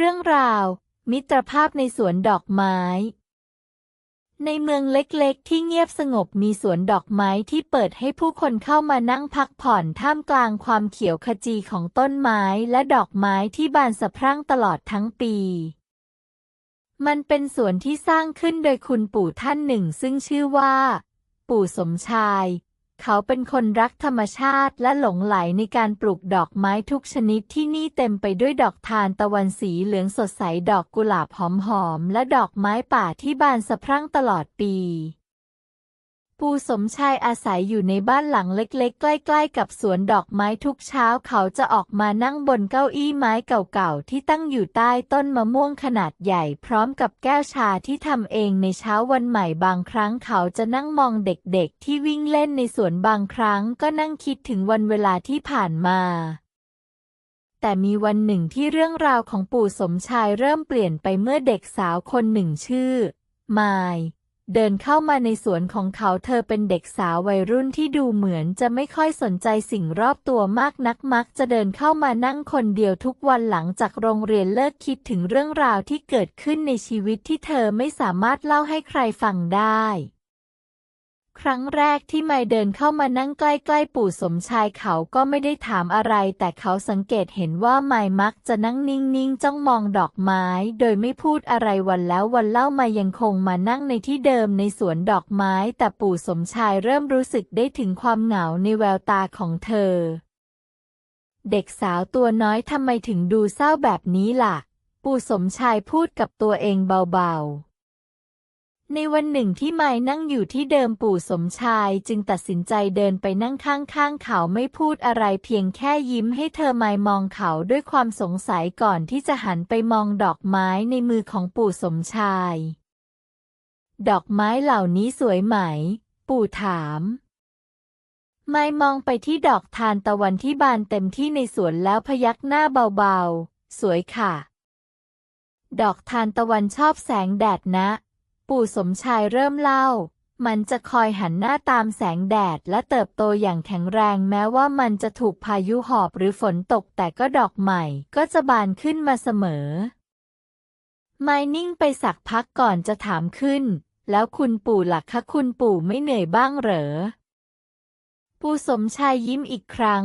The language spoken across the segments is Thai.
เรื่องราว มิตรภาพในสวนดอกไม้ ในเมืองเล็กๆ ที่เงียบสงบมีสวนดอกไม้ที่เปิดให้ผู้คนเข้ามานั่งพักผ่อนท่ามกลางความเขียวขจีของต้นไม้และดอกไม้ที่บานสะพรั่งตลอดทั้งปี มันเป็นสวนที่สร้างขึ้นโดยคุณปู่ท่านหนึ่ง ซึ่งชื่อว่า ปู่สมชาย เขาเป็นคนรักธรรมชาติและหลงไหลในการปลูกดอกไม้ทุกชนิดที่นี่เต็มไปด้วยดอกทานตะวันสีเหลืองสดใสดอกกุหลาบหอมๆและดอกไม้ป่าที่บานสะพรั่งตลอดปี ปู่สมชายอาศัยอยู่ในบ้านหลังเล็กๆ ใกล้ๆ กับสวนดอกไม้ทุกเช้าเขาจะออกมานั่งบนเก้าอี้ไม้เก่าๆ ที่ตั้งอยู่ใต้ต้นมะม่วงขนาดใหญ่พร้อมกับแก้วชาที่ทำเองในเช้าวันใหม่บางครั้งเขาจะนั่งมองเด็กๆ ที่วิ่งเล่นในสวนบางครั้งก็นั่งคิดถึงวันเวลาที่ผ่านมาแต่มีวันหนึ่งที่เรื่องราวของปู่สมชายเริ่มเปลี่ยนไปเมื่อเด็กสาวคนหนึ่งชื่อ มาย เดินเข้ามาในสวนของเขาเธอเป็นเด็กสาววัยรุ่นที่ดูเหมือนจะไม่ค่อยสนใจสิ่งรอบตัวมากนักมักจะเดินเข้ามานั่งคนเดียวทุกวันหลังจากโรงเรียนเลิกคิดถึงเรื่องราวที่เกิดขึ้นในชีวิตที่เธอไม่สามารถเล่าให้ใครฟังได้ ครั้งแรกที่ไม่เดินเข้ามานั่งใกล้ๆปู่สมชายเขาก็ไม่ได้ถามอะไร แต่เขาสังเกตเห็นว่าไม่มักจะนั่งนิ่งๆจ้องมองดอกไม้ โดยไม่พูดอะไรวันแล้ววันเล่ามายังคงมานั่งในที่เดิมในสวนดอกไม้ แต่ปู่สมชายเริ่มรู้สึกได้ถึงความเหงาในแววตาของเธอ เด็กสาวตัวน้อยทำไมถึงดูเศร้าแบบนี้ล่ะ ปู่สมชายพูดกับตัวเองเบาๆ ในวันหนึ่งที่ไม้นั่งอยู่ที่เดิมปู่สมชายจึงตัดสินใจเดินไปนั่งข้างๆเขาไม่พูดอะไรเพียงแค่ยิ้มให้เธอไม้มองเขาด้วยความสงสัยก่อนที่จะหันไปมองดอกไม้ในมือของปู่สมชาย ดอกไม้เหล่านี้สวยไหม ปู่ถามไม้มองไปที่ดอกทานตะวันที่บานเต็มที่ในสวนแล้วพยักหน้าเบาๆ สวยค่ะ ดอกทานตะวันชอบแสงแดดนะ ปู่สมชายเริ่มเล่า มันจะคอยหันหน้าตามแสงแดดและเติบโตอย่างแข็งแรงแม้ว่ามันจะถูกพายุหอบหรือฝนตกแต่ก็ดอกใหม่ก็จะบานขึ้นมาเสมอ ไมนิ่งไปสักพักก่อนจะถามขึ้น แล้วคุณปู่หลักคะคุณปู่ไม่เหนื่อยบ้างเหรอ ปู่สมชายยิ้มอีกครั้ง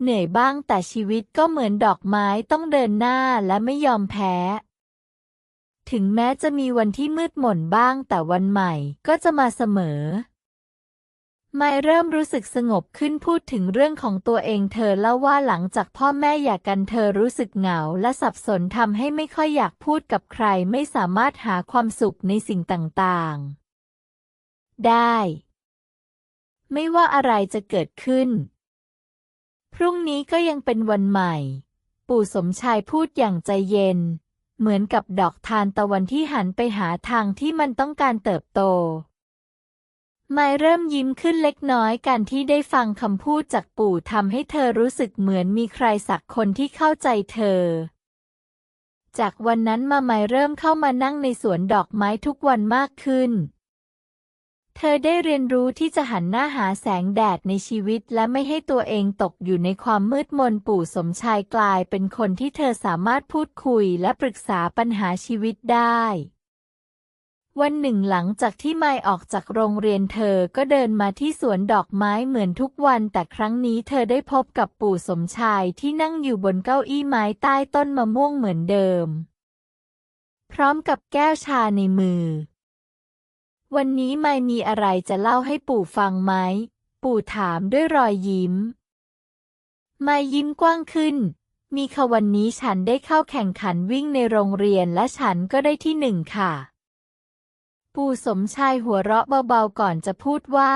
เหนื่อยบ้างแต่ชีวิตก็เหมือนดอกไม้ต้องเดินหน้าและไม่ยอมแพ้ ถึงแม้จะมีวันที่มืดหม่นบ้างแต่วันใหม่ก็จะมาเสมอ ไม่เริ่มรู้สึกสงบขึ้นพูดถึงเรื่องของตัวเองเธอเล่าว่าหลังจากพ่อแม่หย่ากันเธอรู้สึกเหงาและสับสนทำให้ไม่ค่อยอยากพูดกับใครไม่สามารถหาความสุขในสิ่งต่างๆ ได้ ไม่ว่าอะไรจะเกิดขึ้น พรุ่งนี้ก็ยังเป็นวันใหม่ ปู่สมชายพูดอย่างใจเย็น เหมือนกับดอกทานตะวันที่หันไปหาทางที่มันต้องการเติบโต ไม่เริ่มยิ้มขึ้นเล็กน้อยการที่ได้ฟังคำพูดจากปู่ทำให้เธอรู้สึกเหมือนมีใครสักคนที่เข้าใจเธอ จากวันนั้นมาไม่เริ่มเข้ามานั่งในสวนดอกไม้ทุกวันมากขึ้น เธอได้เรียนรู้ที่จะหันหน้าหาแสงแดดในชีวิตและไม่ให้ตัวเองตกอยู่ในความมืดมนปู่สมชายกลายเป็นคนที่เธอสามารถพูดคุยและปรึกษาปัญหาชีวิตได้วันหนึ่งหลังจากที่ไม่ออกจากโรงเรียนเธอก็เดินมาที่สวนดอกไม้เหมือนทุกวัน แต่ครั้งนี้เธอได้พบกับปู่สมชายที่นั่งอยู่บนเก้าอี้ไม้ใต้ต้นมะม่วงเหมือนเดิม พร้อมกับแก้วชาในมือ วันนี้ไม่มีอะไรจะเล่าให้ปู่ฟังไหม ปู่ถามด้วยรอยยิ้ม ไม่ยิ้มกว้างขึ้น มีค่ะวันนี้ฉันได้เข้าแข่งขันวิ่งในโรงเรียนและฉันก็ได้ที่หนึ่งค่ะ ปู่สมชายหัวเราะเบาๆก่อนจะพูดว่า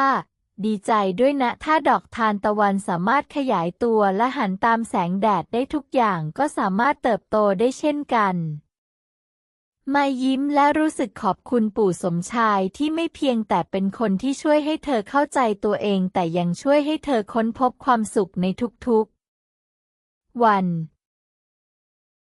ดีใจด้วยนะ ถ้าดอกทานตะวันสามารถขยายตัวและหันตามแสงแดดได้ทุกอย่างก็สามารถเติบโตได้เช่นกัน มายิ้มและรู้สึกขอบคุณปู่สมชายที่ไม่เพียงแต่เป็นคนที่ช่วยให้เธอเข้าใจตัวเองแต่ยังช่วยให้เธอค้นพบความสุขในทุกๆ วัน